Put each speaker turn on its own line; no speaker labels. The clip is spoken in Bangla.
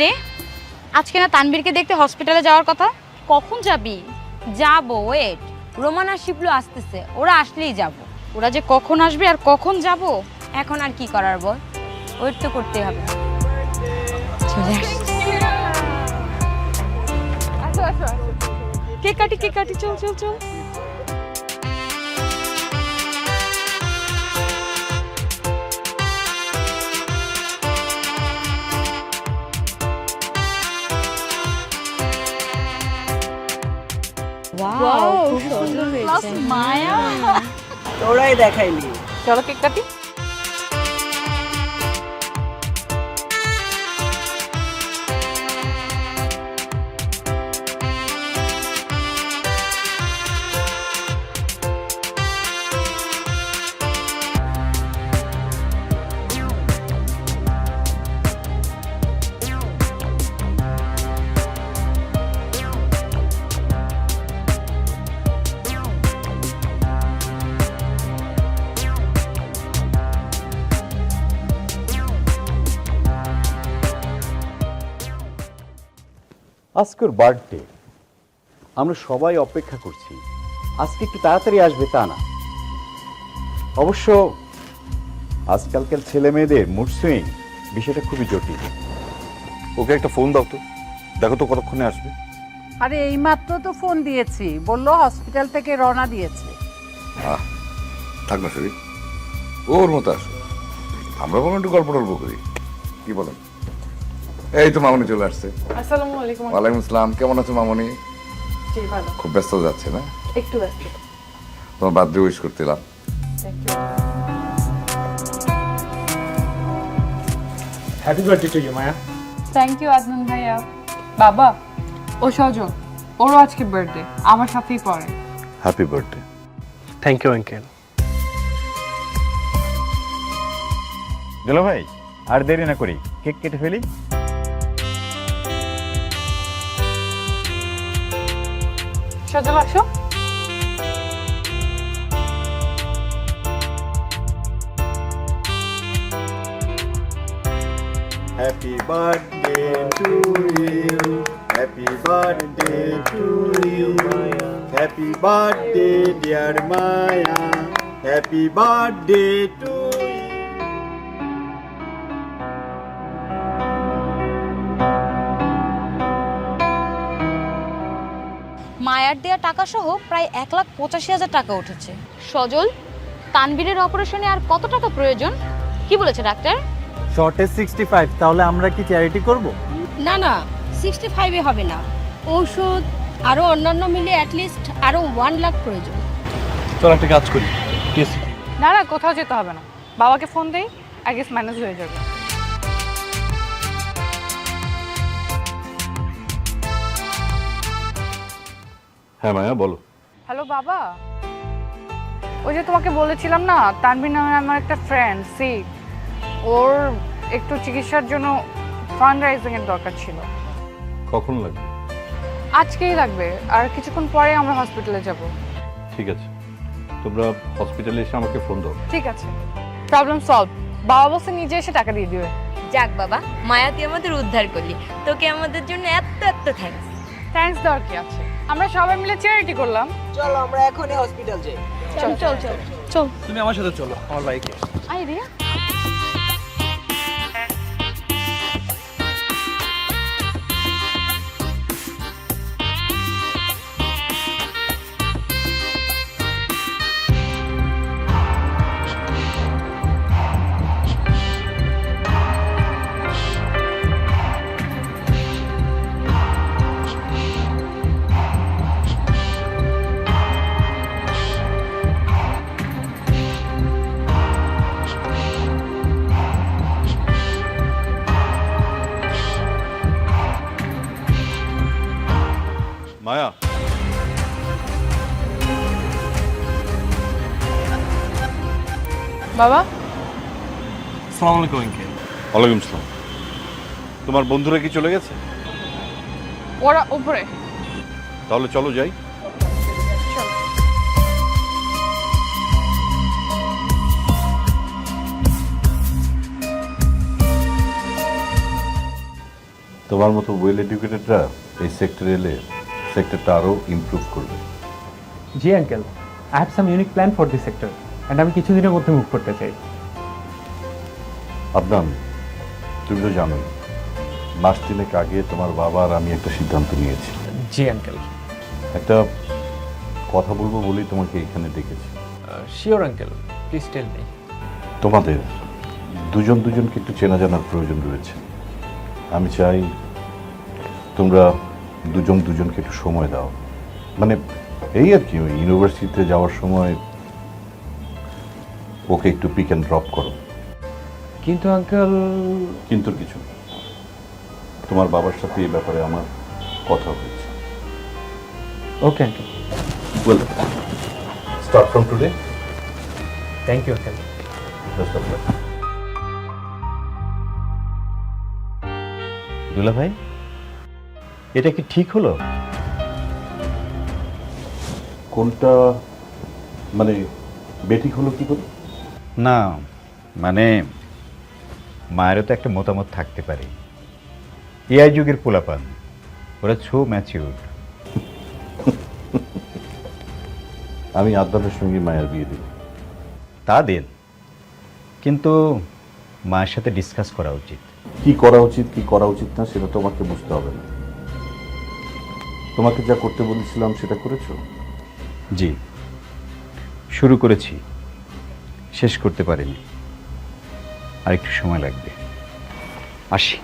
রে, আজকে না তানবীরকে দেখতে হসপিটালে যাওয়ার কথা? কখন যাবি?
যাব ওয়েট রোমান আর শিবলু আসতেছে, ওরা আসলেই যাব।
ওরা যে কখন আসবে আর কখন যাব,
এখন আর কি করার বল? ওয়েট তো করতে হবে।
চলে আস। কেক কাটি কেক কাটি, চল চল চল। মায়া
তোরাই দেখাইলি
চলো কেক কাটি?
আজকে ওর বার্থডে। আমরা সবাই অপেক্ষা করছি। আজকে একটু তাড়াতাড়ি আসবে তা না। অবশ্য আজকালকার ছেলে মেয়েদের মুড সুইং বিষয়টা খুবই জটিল।
ওকে একটা ফোন দাও তো। দেখো তো কতক্ষণে আসবে।
আরে এইমাত্র তো ফোন দিয়েছি। বলল হসপিটাল থেকে রওনা দিয়েছে।
আহ থাক না শরীর ওর মতো আসো। আমরা কোনো একটু গল্প টল্প করি। কি বলেন? এই তো মামনি চলে আসছে।
আসসালামু আলাইকুম
ওয়ালাইকুম আসসালাম কেমন আছো মামনি?
জি ভালো।
খুব ব্যস্ত যাচ্ছে না?
একটু ব্যস্ত।
তোমার birthday wish করতেলাম।
Happy birthday to you Maya
thank you Adnan ভাইয়া। বাবা ও সজল ওরও আজকে বার্থডে আমার সাথেই পড়ে।
Happy birthday
thank you uncle
দুলো ভাই আর দেরি না করি কেক কেটে ফেলি?
Sajal
happy birthday to you happy birthday to you happy birthday dear Maya happy birthday to
মায়ার দেয়া টাকা সহ প্রায় এক লাখ পঁচাশি হাজার টাকা উঠেছে। সজল তানবীরের অপারেশনে আর কত টাকা প্রয়োজন? কি বলেছে ডাক্তার?
শর্টেজ সিক্সটি ফাইভ তাহলে আমরা কি চ্যারিটি করব?
না না সিক্সটি ফাইভে হবে না। ঔষধ আরও অন্যান্য মিলে অ্যাটলিস্ট আরও ওয়ান লাখ প্রয়োজন।
চল একটা কাজ করি।
না না কোথাও যেতে হবে না। বাবাকে ফোন দেই আই গেস ম্যানেজ হয়ে যাবে।
হ্যাঁ মায়া বলো।
হ্যালো বাবা। ওই যে তোমাকে বলেছিলাম না তানভীর নামে আমার একটা ফ্রেন্ড সি ওর একটু চিকিৎসার জন্য ফান্ড রাইজিং এর দরকার ছিল।
কখন লাগবে?
আজকেই লাগবে আর কিছুক্ষণ পরে আমরা হসপিটালে যাব।
ঠিক আছে। তোমরা হসপিটালে এসে আমাকে ফোন দাও।
ঠিক আছে। প্রবলেম সলভ বাবা বলছে নিজে এসে টাকা দিয়ে দিবে।
যাক বাবা মায়া তুই আমাদের উদ্ধার করলি। তোকে আমাদের জন্য এত এত থ্যাঙ্কস
থ্যাঙ্কস দরকার কি আছে? আমরা সবাই মিলে চ্যারিটি করলাম।
চলো আমরা এখনই হসপিটাল যাই।
চল চল চল চল।
তুমি আমার সাথে চলো আমার বাইকে
আই রে।
মায়া
বাবা?
আসসালামু আলাইকুম আঙ্কেল।
ওয়ালাইকুম আসসালাম তোমার বন্ধুরা কি চলে গেছে?
ওরা উপরে।
তাহলে চলো যাই। তোমার মতো ওয়েল এডুকেটেডরা এই সেক্টরে এলে সেক্টরটা আরও ইমপ্রুভ করবে।
জি uncle I have some unique plan for this sector and আমি কিছুদিনের মধ্যে মুভ করতে চাই।
আদনান তুমি তো জানোই মাস তিনেক আগে তোমার বাবা আর আমি একটা সিদ্ধান্ত নিয়েছি।
জি আঙ্কেল
একটা কথা বলব বলেই তোমাকে এখানে ডেকেছি।
Sure uncle please tell me
তোমাদের দুজন দুজনকে একটু চেনা জানার প্রয়োজন রয়েছে। আমি চাই তোমরা দুজন দুজনকে একটু সময় দাও। মানে এই আর কি ওই ইউনিভার্সিটিতে যাওয়ার সময় ওকে একটু পিক অ্যান্ড ড্রপ করো।
কিন্তু আঙ্কেল
কিন্তু কিছু না। তোমার বাবার সাথে এই ব্যাপারে আমার কথা হয়েছে।
Okay uncle
well start from today
thank you uncle
best of luck দুলা ভাই এটা কি ঠিক হলো? কোনটা মানে বেঠিক হলো কি করে?
না মানে মায়েরও তো একটা মতামত থাকতে পারে। এআই যুগের পোলাপান ওরা ছো ম্যাচিউর
আমি আদনানের সঙ্গে মায়ের বিয়ে দিই।
তা দেন কিন্তু মায়ের সাথে ডিসকাস করা উচিত।
কি করা উচিত কি করা উচিত না সেটা তোমাকে বুঝতে হবে না। তোমাকে যা করতে বলেছিলাম সেটা করেছ?
জি। শুরু করেছি। শেষ করতে পারিনি। আর একটু সময় লাগবে। আসি।